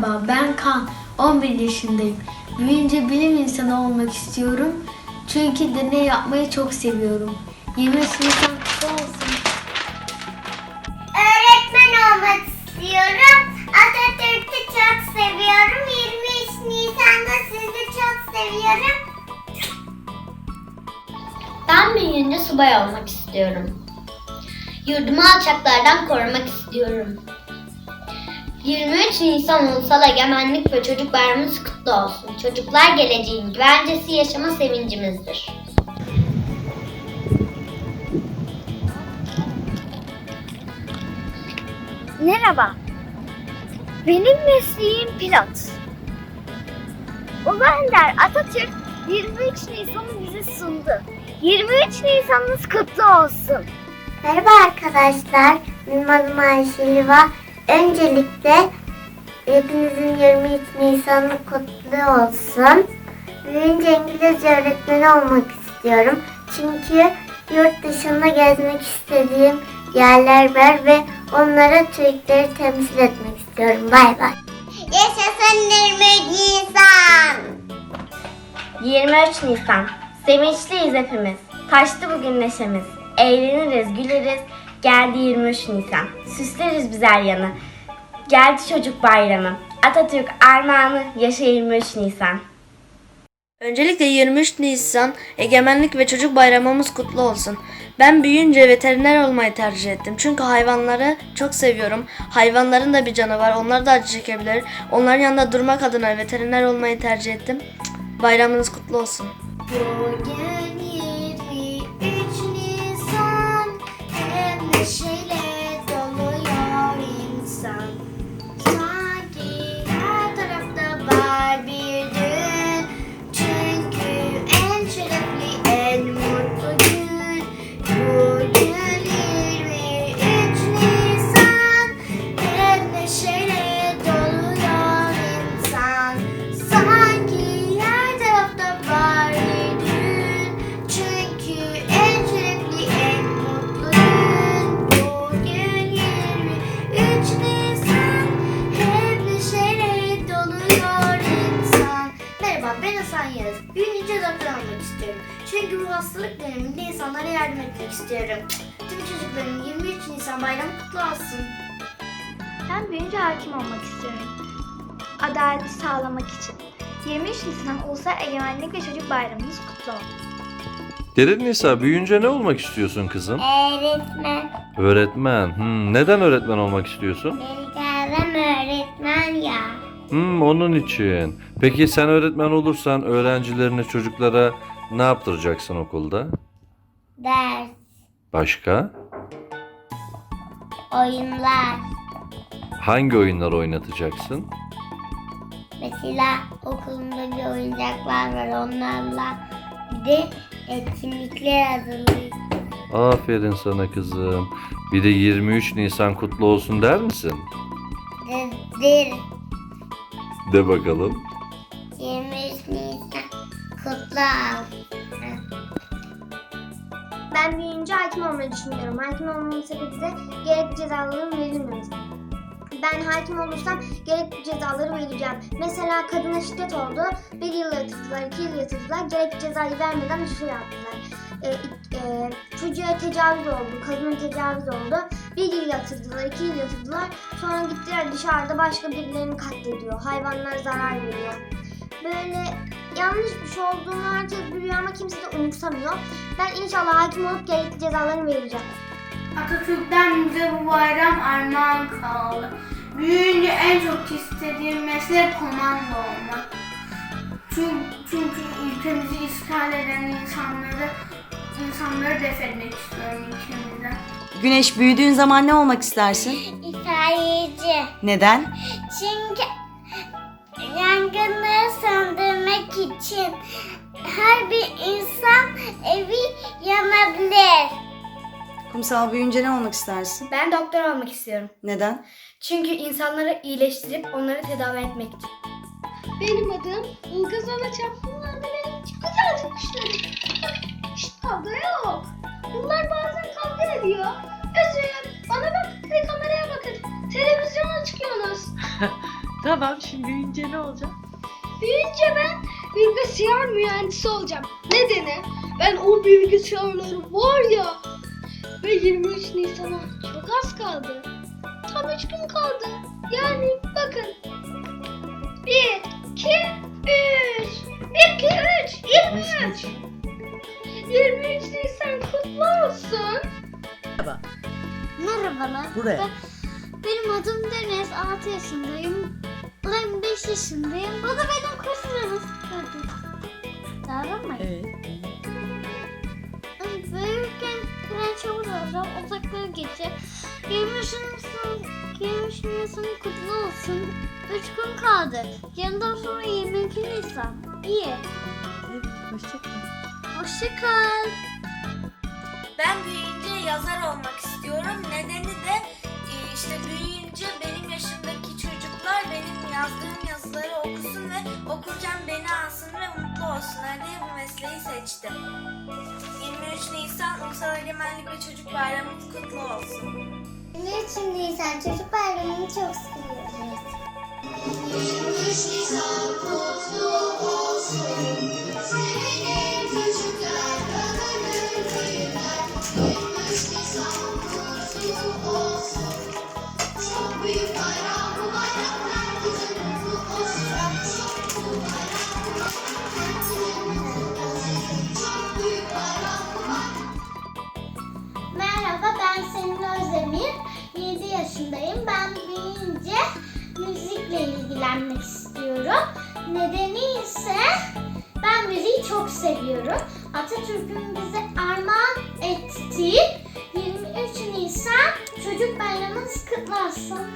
Merhaba ben Kaan. 11 yaşındayım. Büyüyünce bilim insanı olmak istiyorum. Çünkü deney yapmayı çok seviyorum. 23 Nisan kutlu olsun. Öğretmen olmak istiyorum. Atatürk'ü çok seviyorum. 23 Nisan'da sizi çok seviyorum. Ben büyüyünce subay olmak istiyorum. Yurdumu alçaklardan korumak istiyorum. 23 Nisan Ulusal Egemenlik ve Çocuk Bayramımız kutlu olsun. Çocuklar geleceğin güvencesi yaşama sevincimizdir. Merhaba. Benim mesleğim pilot. Ulu Önder Atatürk 23 Nisan'ı bize sundu. 23 Nisan'ınız kutlu olsun. Merhaba arkadaşlar. Benim adım Ayşe Liva. Öncelikle hepinizin 23 Nisan'ı kutlu olsun. Büyüyünce İngilizce öğretmeni olmak istiyorum. Çünkü yurt dışında gezmek istediğim yerler var ve onlara Türkleri temsil etmek istiyorum. Bay bay. Yaşasın 23 Nisan. 23 Nisan. Sevinçliyiz hepimiz. Taştı bugün neşemiz. Eğleniriz, güleriz. Geldi 23 Nisan. Süsleriz güzel yanı. Geldi çocuk bayramı. Atatürk armağanı yaşa 23 Nisan. Öncelikle 23 Nisan Egemenlik ve Çocuk Bayramımız kutlu olsun. Ben büyüyünce veteriner olmayı tercih ettim. Çünkü hayvanları çok seviyorum. Hayvanların da bir canı var. Onlar da acı çekebilir. Onların yanında durmak adına veteriner olmayı tercih ettim. Bayramınız kutlu olsun. Bugün Hem hastalık döneminde insanlara yardım etmek istiyorum. Tüm çocukların 23 Nisan bayramı kutlu olsun. Ben büyüyünce hakim olmak istiyorum. Adaleti sağlamak için. 23 Nisan Ulusal Egemenlik ve Çocuk Bayramımız kutlu olsun. Derin Nisa büyüyünce ne olmak istiyorsun kızım? Öğretmen. Öğretmen. Hmm, neden öğretmen olmak istiyorsun? Benim öğretmen ya. Hmm, onun için. Peki sen öğretmen olursan öğrencilerine, çocuklara ne yaptıracaksın okulda? Ders, Başka? oyunlar. Hangi oyunlar oynatacaksın? Mesela okulumda bir oyuncaklar var onlarla. Bir de etkinlikler hazırlıyoruz. Aferin sana kızım. Bir de 23 Nisan kutlu olsun der misin? Der. De bakalım. 23 Nisan kutlu olsun. Ben büyüyünce hakim olmayı düşünüyorum. Hakim olmamın sebebi de gerekli cezaların verilmemesi. Ben hakim olursam gerekli cezaları vereceğim. Mesela kadına şiddet oldu. Bir yıl yatırdılar, iki yıl yatırdılar. Gerekli cezayı vermeden dışarı attılar. E, e, çocuğa tecavüz oldu, kadına tecavüz oldu. Bir yıl yatırdılar, iki yıl yatırdılar. Sonra gittiler dışarıda başka birilerini katlediyor. Hayvanlara zarar veriyor. Böyle yanlış bir şey olduğunu herkes biliyor ama kimse de umursamıyor. Ben inşallah hakim olup gerekli cezalarını vereceğim. Atatürk'ten bize bu bayram armağan kaldı. Büyüyünce en çok istediğim meslek komando olmak. Çünkü, çünkü ülkemizi işgal eden insanları insanları def etmek istiyorum ülkemizden. Güneş büyüdüğün zaman ne olmak istersin? İtfaiyeci. Neden? Çünkü yangınları söndürmek için her bir insan evi yanabilir. Kumsal büyüyünce ne olmak istersin? Ben doktor olmak istiyorum. Neden? Çünkü insanları iyileştirip onları tedavi etmek için. Benim adım Ulgaz Alaçam. Bunlar da benim çok güzel kuşlarım. Hiç kavga yok. Bunlar bazen kavga ediyor. Özür bana bak, bir kameraya bakın. Televizyona çıkıyorsunuz. Tamam şimdi büyüyünce ne olacak? Büyüyünce ben bilgisayar mühendisi olacağım. Nedeni? Ben o bilgisayarları var ya ve 23 Nisan'a çok az kaldı. Tam 3 gün kaldı. Yani bakın. 1, 2, 3. 1, 2, 3. 23. 23 Nisan kutlu olsun. Merhabalar. Buraya. Benim adım Deniz. 6 yaşındayım. Ben 5 yaşındayım. Bu da benim kuzenim. Tamam mı? Evet. Büyürken tren çabuk olacağım. Uzaklara geçecek. 23 Nisan, 23 Nisan kutlu olsun. 3 gün kaldı. Yanından sonra 22 Nisan. İyi. Evet, hoşçakal. Hoşçakal. Ben büyüyünce yazar olmak istiyorum. Nedeni okurken beni alsın ve mutlu olsunlar diye bu mesleği seçtim. 23 Nisan Ulusal Egemenlik ve Çocuk Bayramımız kutlu olsun. 23 Nisan çocuk bayramını çok seviyoruz. Merhaba olsun.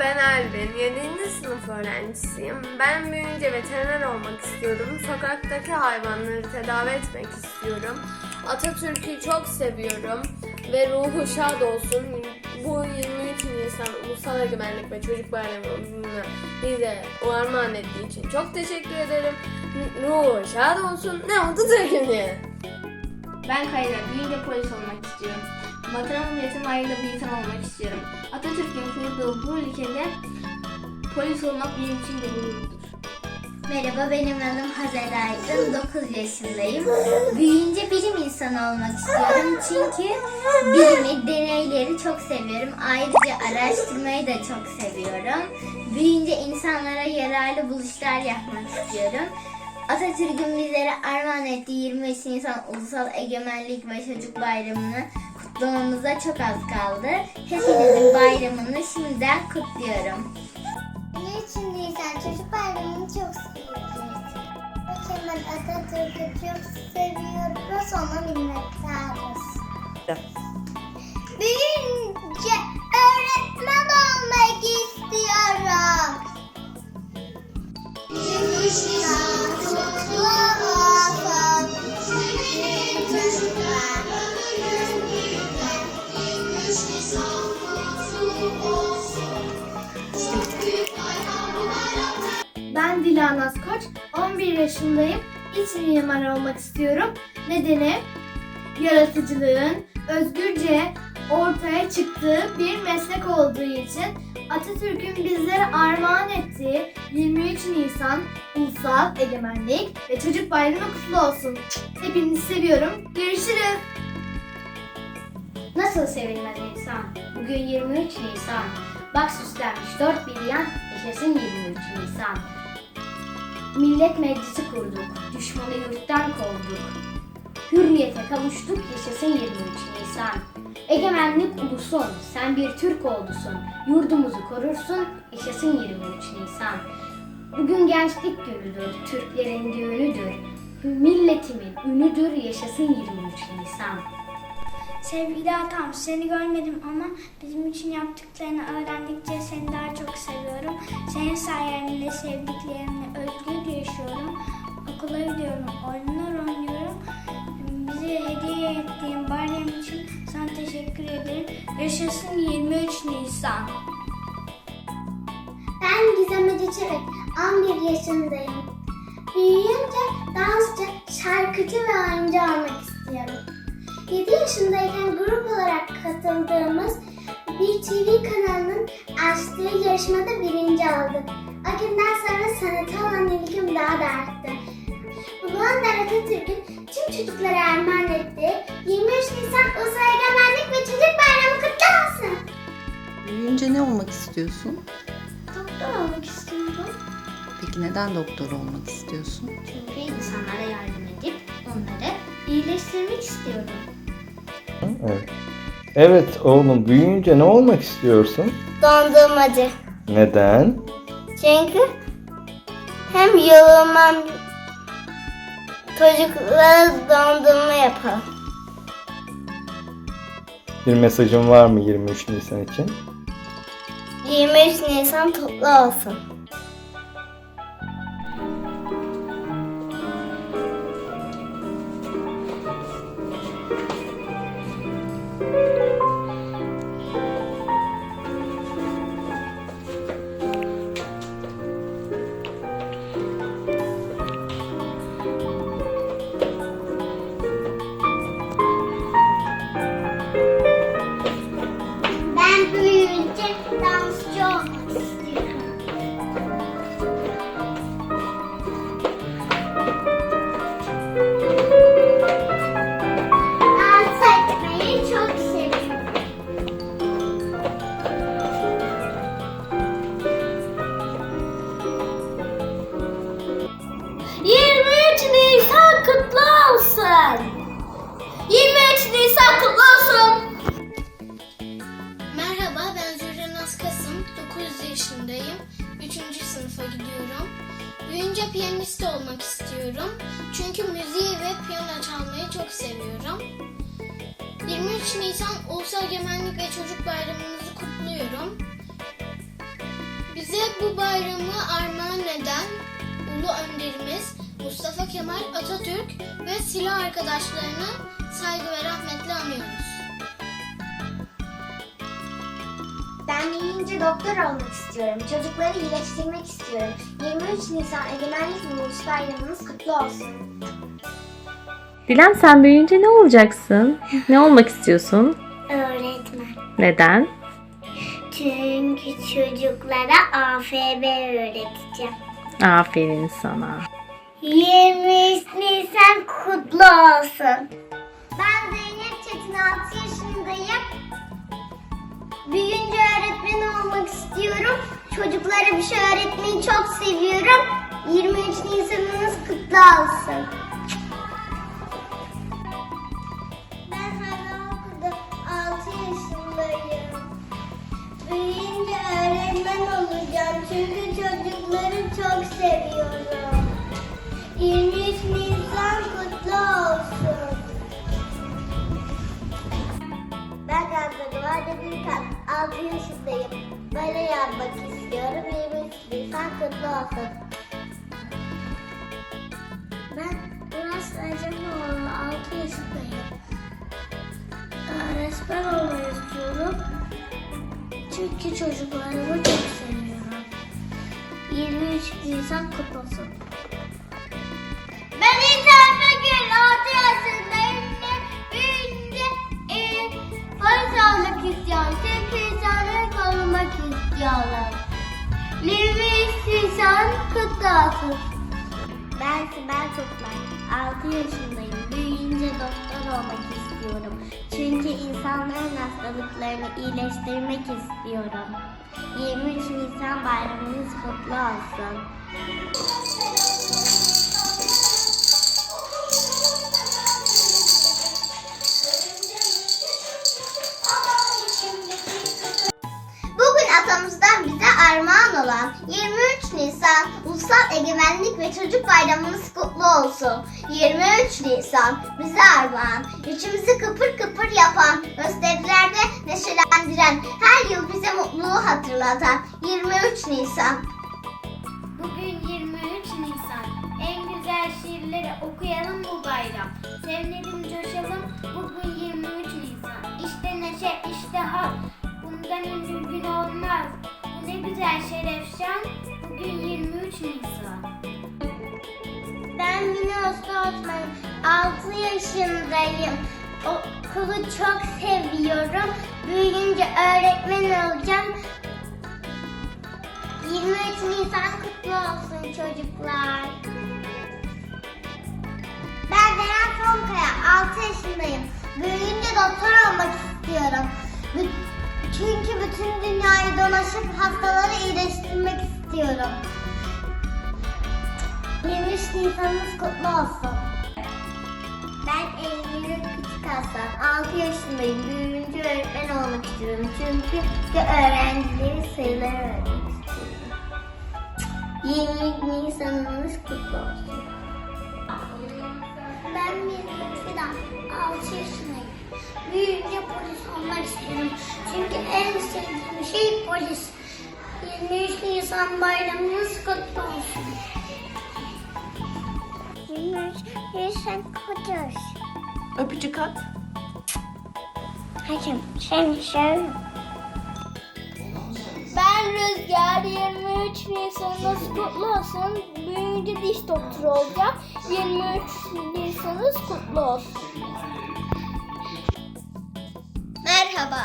Ben Elvin, 7. sınıf öğrencisiyim. Ben büyüyünce veteriner olmak istiyorum. Sokaktaki hayvanları tedavi etmek istiyorum. Atatürk'ü çok seviyorum ve ruhu şad olsun. Bu 23 Nisan Ulusal Egemenlik ve Çocuk Bayramı'nı bize armağan ettiği için çok teşekkür ederim. Ruhu şad olsun. Ne oldu Türk'üm Ben Kayra, büyüyünce polis olmak istiyorum. Vatanım milletim ayrıca bir insan olmak istiyorum. Atatürk'ün kurduğu bu ülkede polis olmak benim için de gururdur. Merhaba benim adım Hazer Aydın. 9 yaşındayım. Büyüyünce bilim insanı olmak istiyorum. Çünkü bilimi, deneyleri çok seviyorum. Ayrıca araştırmayı da çok seviyorum. Büyüyünce insanlara yararlı buluşlar yapmak istiyorum. Atatürk'ün bizlere armağan ettiği 23 Nisan Ulusal Egemenlik ve Çocuk Bayramı'nı kutlamamıza çok az kaldı. Hepinizin bayramını şimdiden kutluyorum. 23 Nisan Çocuk Bayramı'nı çok seviyoruz. Kemal Atatürk'ü çok seviyoruz. Ona minnettarız. Yaşındayım. İç mimar olmak istiyorum. Nedeni yaratıcılığın özgürce ortaya çıktığı bir meslek olduğu için Atatürk'ün bizlere armağan ettiği 23 Nisan Ulusal Egemenlik ve Çocuk Bayramı kutlu olsun. Hepinizi seviyorum. Görüşürüz. Nasıl sevilmez insan? Bugün 23 Nisan. Bak süslenmiş dört bir yan yaşasın 23 Nisan. Millet meclisi kurduk, düşmanı yurttan kovduk. Hürriyete kavuştuk, yaşasın 23 Nisan. Egemenlik ulusun, sen bir Türk oldusun. Yurdumuzu korursun, yaşasın 23 Nisan. Bugün gençlik günüdür, Türklerin düğünüdür. Milletimin ünüdür, yaşasın 23 Nisan. Sevgili atam, seni görmedim ama bizim için yaptıklarını öğrendikçe seni daha çok seviyorum. Senin sayende sevdiklerimle özgür yaşıyorum. Okula gidiyorum, oyunlar oynuyorum. Bize hediye ettiğin bayram için sana teşekkür ederim. Yaşasın 23 Nisan. Ben Gizem Ece Çevik, 11 yaşındayım. Büyüyünce dansçı, şarkıcı ve oyuncu olmak istiyorum. 7 yaşındayken grup olarak katıldığımız bir TV kanalının açtığı yarışmada birinci oldum. O günden sonra sanata olan ilgim daha da arttı. Babam da Atatürk'ün tüm çocuklara armağan ettiği 23 Nisan Ulusal Egemenlik ve Çocuk Bayramı kutlu olsun. Büyüyünce ne olmak istiyorsun? Doktor olmak istiyorum. Peki neden doktor olmak istiyorsun? Çünkü insanlara yardım edip onları iyileştirmek istiyorum. Evet. Evet oğlum büyüyünce ne olmak istiyorsun? Dondurmacı. Neden? Çünkü hem yorulmam çocuklara dondurma yapalım. Bir mesajın var mı 23 Nisan için? 23 Nisan kutlu olsun. Ulu Önderimiz Mustafa Kemal Atatürk ve silah arkadaşlarını saygı ve rahmetle anıyoruz. Ben büyüyünce doktor olmak istiyorum. Çocukları iyileştirmek istiyorum. 23 Nisan Egemenlik ve Ulus Bayramımız kutlu olsun. Dilem sen büyüyünce ne olacaksın? Ne olmak istiyorsun? Öğretmen. Neden? Çünkü çocuklara AFB öğreteceğim. Aferin sana. 23 Nisan kutlu olsun. Ben Zeynep Çetin 6 yaşındayım. Büyüyünce öğretmen olmak istiyorum. Çocuklara bir şey öğretmeyi çok seviyorum. 23 Nisan'ınız kutlu olsun. Çünkü çocukları çok seviyorum. 23 Nisan kutlu olsun. Ben Gamze Duvarda Büyükan, 6 yaşındayım. Böyle yapmak istiyorum. 23 Nisan kutlu olsun. Ben Uras Ercanoğlu, 6 yaşındayım. Öğretmen olmayı istiyorum. Çünkü çocuklarımı. 23 Nisan kutlu. Ben İlhan Bugün 6 yaşındayım ve büyüyünce e, polis olmak istiyorum. Çünkü insanları korumak istiyorlar. 23 Nisan kutlu olsun. Ben Sibel Toplar. 6 yaşındayım. Büyüyünce doktor olmak istiyorum. Çünkü insanların hastalıklarını iyileştirmek istiyorum. 23 Nisan bayramınız kutlu olsun. Ulusal Egemenlik ve Çocuk Bayramımız kutlu olsun. 23 Nisan bize armağan, içimizi kıpır kıpır yapan, gösterilerde neşelendiren, her yıl bize mutluluğu hatırlatan 23 Nisan. Bugün 23 Nisan. En güzel şiirleri okuyalım bu bayram. Sevinelim, coşalım. Bugün 23 Nisan. İşte neşe, işte hak. Bundan ünlü gün olmaz. Ne güzel şerefşan. Bugün 23 Nisan. Ben Mine Osman, 6 yaşındayım. Okulu çok seviyorum. Büyüyünce öğretmen olacağım. 23 Nisan kutlu olsun çocuklar. Ben Deren Sonkaya, 6 yaşındayım. Büyüyünce doktor olmak istiyorum. Çünkü bütün dünyayı dolaşıp hastaları iyileştirmek istiyorum. 23 Nisan'ınız kutlu olsun. Ben Eylül Küçük Aslan. 6 yaşındayım. Büyüyünce öğretmen olmak istiyorum. Çünkü öğrencileri sayıları öğretmek istiyorum. 23 Nisan'ınız kutlu olsun. Ben Mirgül Fidan. 6 yaşındayım. Büyüyünce polis olmak istiyorum. Çünkü en sevdiğim şey polis. 23 Nisan bayramınız kutlu olsun. 23 Nisan kutlu olsun. Öpücük at. Hakim seni seviyorum. Ben Rüzgar 23 Nisan'ınız kutlu olsun. Büyüyünce diş doktoru olacağım. 23 Nisan'ınız kutlu olsun. Merhaba.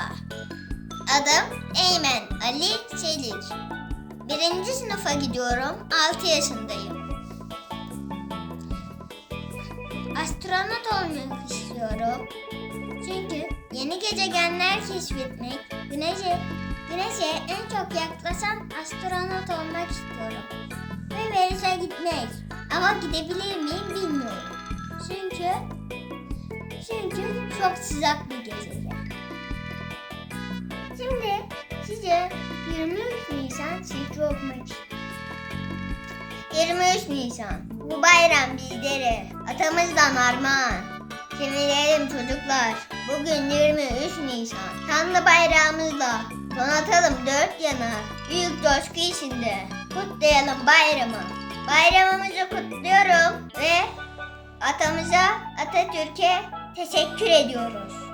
Adım Eymen Ali Çelik. Birinci sınıfa gidiyorum. 6 yaşındayım. Astronot olmak istiyorum. Çünkü yeni gezegenler keşfetmek, güneşe, güneşe en çok yaklaşan astronot olmak istiyorum. Ve Venüs'e gitmek. Ama gidebilir miyim bilmiyorum. Çünkü çünkü çok sıcak bir gezegen. Şimdi size 23 Nisan şifre okumak istiyorum. 23 Nisan. Bu bayram bizlere atamızdan armağan. Sevinelim çocuklar. Bugün 23 Nisan. Tanrı bayrağımızla donatalım dört yana. Büyük coşku içinde kutlayalım bayramı. Bayramımızı kutluyorum ve atamıza Atatürk'e teşekkür ediyoruz.